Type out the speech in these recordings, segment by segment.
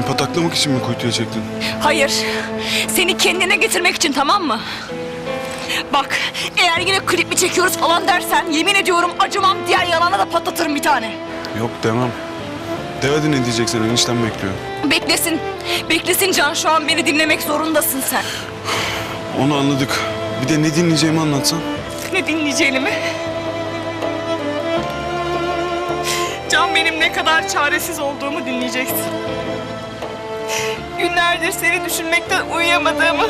kanıtlamak için mi kuytuya çektin? Hayır. Seni kendine getirmek için tamam mı? Bak eğer yine klip mi çekiyoruz falan dersen yemin ediyorum acımam diğer yalana da patlatırım bir tane. Yok demem. De hadi ne diyeceksen enişten bekliyor. Beklesin. Beklesin Can şu an beni dinlemek zorundasın sen. Onu anladık. Bir de ne dinleyeceğimi anlatsan. Ne dinleyeceğini mi? Can benim ne kadar çaresiz olduğumu dinleyeceksin. Günlerdir seni düşünmekten uyuyamadığımı...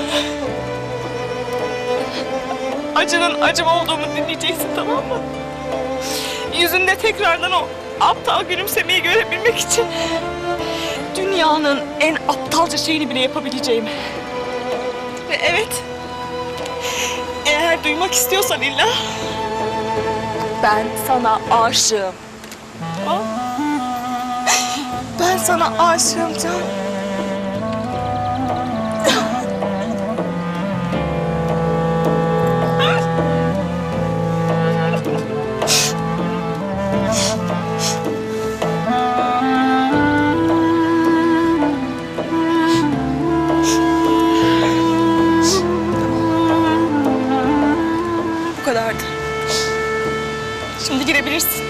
...acının acım olduğumu dinleyeceksin tamam mı? Yüzünde tekrardan o aptal gülümsemeyi görebilmek için... ...dünyanın en aptalca şeyini bile yapabileceğim. Ve evet... Eğer duymak istiyorsan illa... Ben sana aşığım. Ben sana aşığım Can. Bu kadardı. Şimdi girebilirsin.